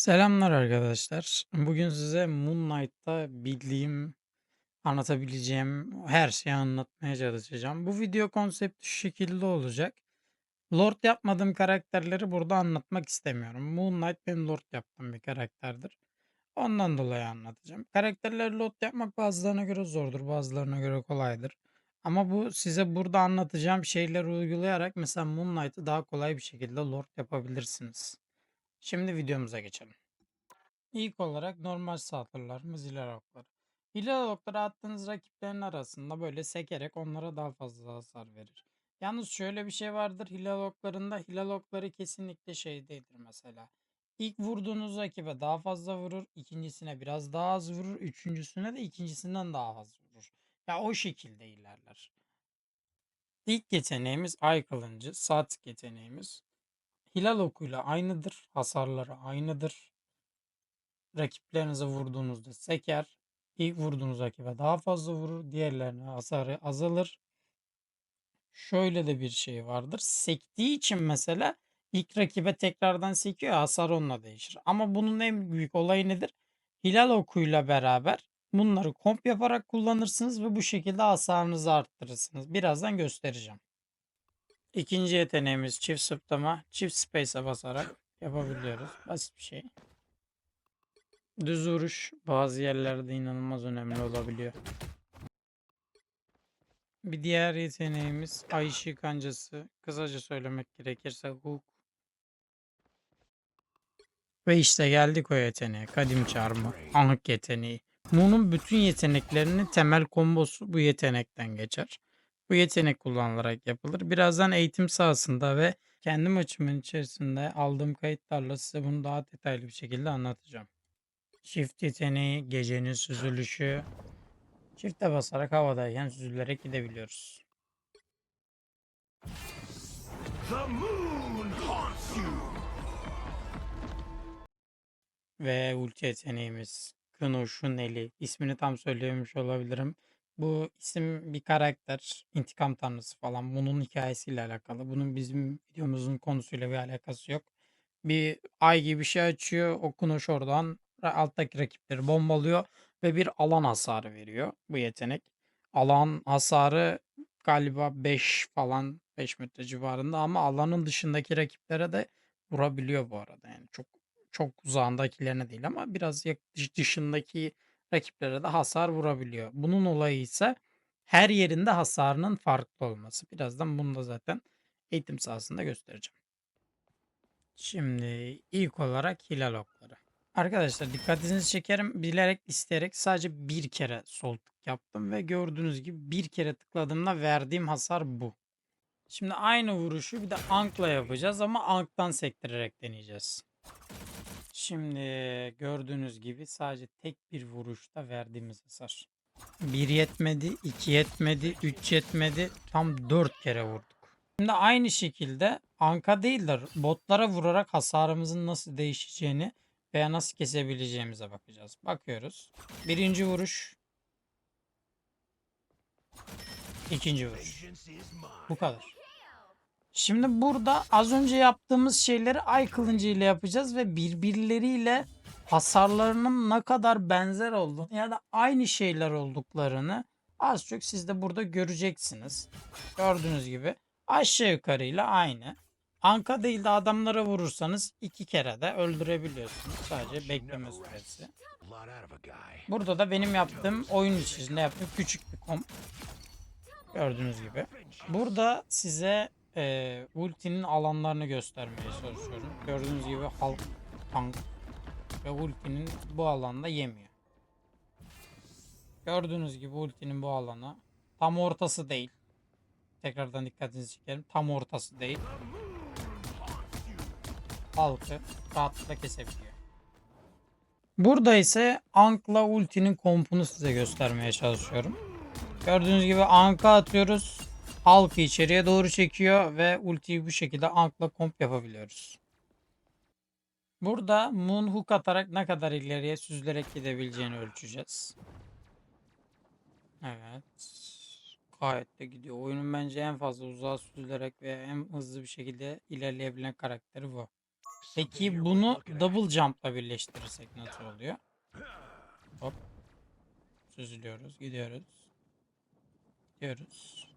Selamlar arkadaşlar. Bugün size Moon Knight'ta bildiğim, anlatabileceğim her şeyi anlatmaya çalışacağım. Bu video konsepti şu şekilde olacak. Lord yapmadığım karakterleri burada anlatmak istemiyorum. Moon Knight benim Lord yaptığım bir karakterdir. Ondan dolayı anlatacağım. Karakterleri Lord yapmak bazılarına göre zordur, bazılarına göre kolaydır. Ama bu size burada anlatacağım şeyleri uygulayarak mesela Moon Knight'ı daha kolay bir şekilde Lord yapabilirsiniz. Şimdi videomuza geçelim. İlk olarak normal saldırılarımız hilal okları. Hilal okları attığınız rakiplerin arasında böyle sekerek onlara daha fazla hasar verir. Yalnız şöyle bir şey vardır hilal oklarında hilal okları kesinlikle şey değildir mesela. İlk vurduğunuz rakibe daha fazla vurur, ikincisine biraz daha az vurur, üçüncüsüne de ikincisinden daha az vurur. Ya o şekilde ilerler. İlk yeteneğimiz Ay Kılıncı, saat yeteneğimiz. Hilal okuyla aynıdır, hasarları aynıdır. Rakiplerinize vurduğunuzda seker. İlk vurduğunuz rakibe daha fazla vurur. Diğerlerine hasarı azalır. Şöyle de bir şey vardır. Sektiği için mesela ilk rakibe tekrardan sekiyor. Hasar onunla değişir. Ama bunun en büyük olayı nedir? Hilal okuyla beraber bunları komp yaparak kullanırsınız ve bu şekilde hasarınızı arttırırsınız. Birazdan göstereceğim. İkinci yeteneğimiz çift sıplama. Çift space'e basarak yapabiliyoruz. Basit bir şey. Düz vuruş bazı yerlerde inanılmaz önemli olabiliyor. Bir diğer yeteneğimiz ay ışığı kancası. Kısaca söylemek gerekirse hook. Ve işte geldik o yeteneğe. Kadim çarmı. Anık yeteneği. Moon'un bütün yeteneklerinin temel kombosu bu yetenekten geçer. Bu yetenek kullanılarak yapılır. Birazdan eğitim sahasında ve kendi maçımın içerisinde aldığım kayıtlarla size bunu daha detaylı bir şekilde anlatacağım. Çift yeteneği, gecenin süzülüşü. Çifte basarak havadayken süzülerek gidebiliyoruz. Ve ulti yeteneğimiz Kınoş'un eli. İsmini tam söyleyememiş olabilirim. Bu isim bir karakter, intikam tanrısı falan. Bunun hikayesiyle alakalı. Bunun bizim videomuzun konusuyla bir alakası yok. Bir ay gibi bir şey açıyor. O Kınoş oradan ra- alttaki rakipleri bombalıyor ve bir alan hasarı veriyor bu yetenek. Alan hasarı galiba 5 falan 5 metre civarında ama alanın dışındaki rakiplere de vurabiliyor bu arada. Yani çok çok uzağındakilerine değil ama biraz dışındaki rakiplere de hasar vurabiliyor. Bunun olayı ise her yerinde hasarının farklı olması. Birazdan bunu da zaten eğitim sahasında göstereceğim. Şimdi ilk olarak hilal okları. Arkadaşlar dikkatinizi çekerim. Bilerek isteyerek sadece bir kere sol tık yaptım ve gördüğünüz gibi bir kere tıkladığımda verdiğim hasar bu. Şimdi aynı vuruşu bir de ankla yapacağız ama anktan sektirerek deneyeceğiz. Şimdi gördüğünüz gibi sadece tek bir vuruşta verdiğimiz hasar. 1 yetmedi, 2 yetmedi, 3 yetmedi. Tam 4 kere vurduk. Şimdi aynı şekilde anka değil de botlara vurarak hasarımızın nasıl değişeceğini veya nasıl kesebileceğimize bakacağız. Bakıyoruz. Birinci vuruş. İkinci vuruş. Bu kadar. Şimdi burada az önce yaptığımız şeyleri ay kılıncı ile yapacağız ve birbirleriyle hasarlarının ne kadar benzer olduğunu ya da aynı şeyler olduklarını az çok siz de burada göreceksiniz. Gördüğünüz gibi aşağı yukarıyla aynı. Anka değil de adamlara vurursanız iki kere de öldürebiliyorsunuz. Sadece bekleme süresi. Burada da benim yaptığım oyun içerisinde yaptığım küçük bir komp. Gördüğünüz gibi. Burada size e, ultinin alanlarını göstermeye çalışıyorum. Gördüğünüz gibi halk, tank ve ultinin bu alanda yemiyor. Gördüğünüz gibi ultinin bu alanı tam ortası değil. Tekrardan dikkatinizi çekerim. Tam ortası değil. Halkı rahatlıkla kesebiliyor. Burada ise Ank'la ultinin kompunu size göstermeye çalışıyorum. Gördüğünüz gibi Ank'a atıyoruz. Halkı içeriye doğru çekiyor ve ultiyi bu şekilde Ank'la komp yapabiliyoruz. Burada Moon Hook atarak ne kadar ileriye süzülerek gidebileceğini ölçeceğiz. Evet. Gayet de gidiyor. Oyunun bence en fazla uzağa süzülerek ve en hızlı bir şekilde ilerleyebilen karakteri bu. Peki bunu double jump'la birleştirirsek nasıl oluyor? Hop. Süzülüyoruz, gidiyoruz. Gidiyoruz.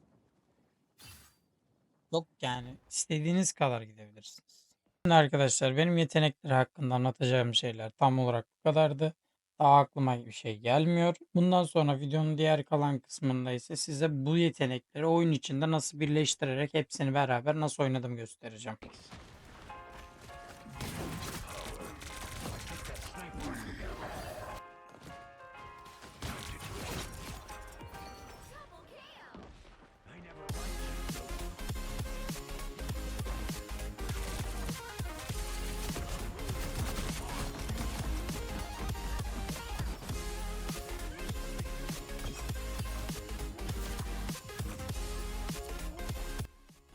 Yok yani istediğiniz kadar gidebilirsiniz. Şimdi arkadaşlar benim yetenekleri hakkında anlatacağım şeyler tam olarak bu kadardı. Daha aklıma bir şey gelmiyor. Bundan sonra videonun diğer kalan kısmında ise size bu yetenekleri oyun içinde nasıl birleştirerek hepsini beraber nasıl oynadım göstereceğim.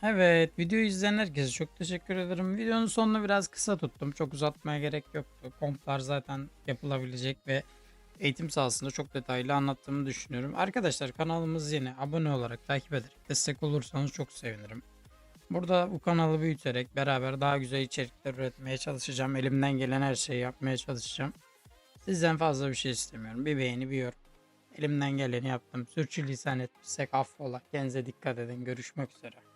Evet, videoyu izleyen herkese çok teşekkür ederim. Videonun sonunu biraz kısa tuttum. Çok uzatmaya gerek yoktu. Komplar zaten yapılabilecek ve eğitim sahasında çok detaylı anlattığımı düşünüyorum. Arkadaşlar kanalımız yeni. Abone olarak takip ederek destek olursanız çok sevinirim. Burada bu kanalı büyüterek beraber daha güzel içerikler üretmeye çalışacağım. Elimden gelen her şeyi yapmaya çalışacağım. Sizden fazla bir şey istemiyorum. Bir beğeni, bir yorum. Elimden geleni yaptım. Sürçülisan etmişsek affola. Kendinize dikkat edin. Görüşmek üzere.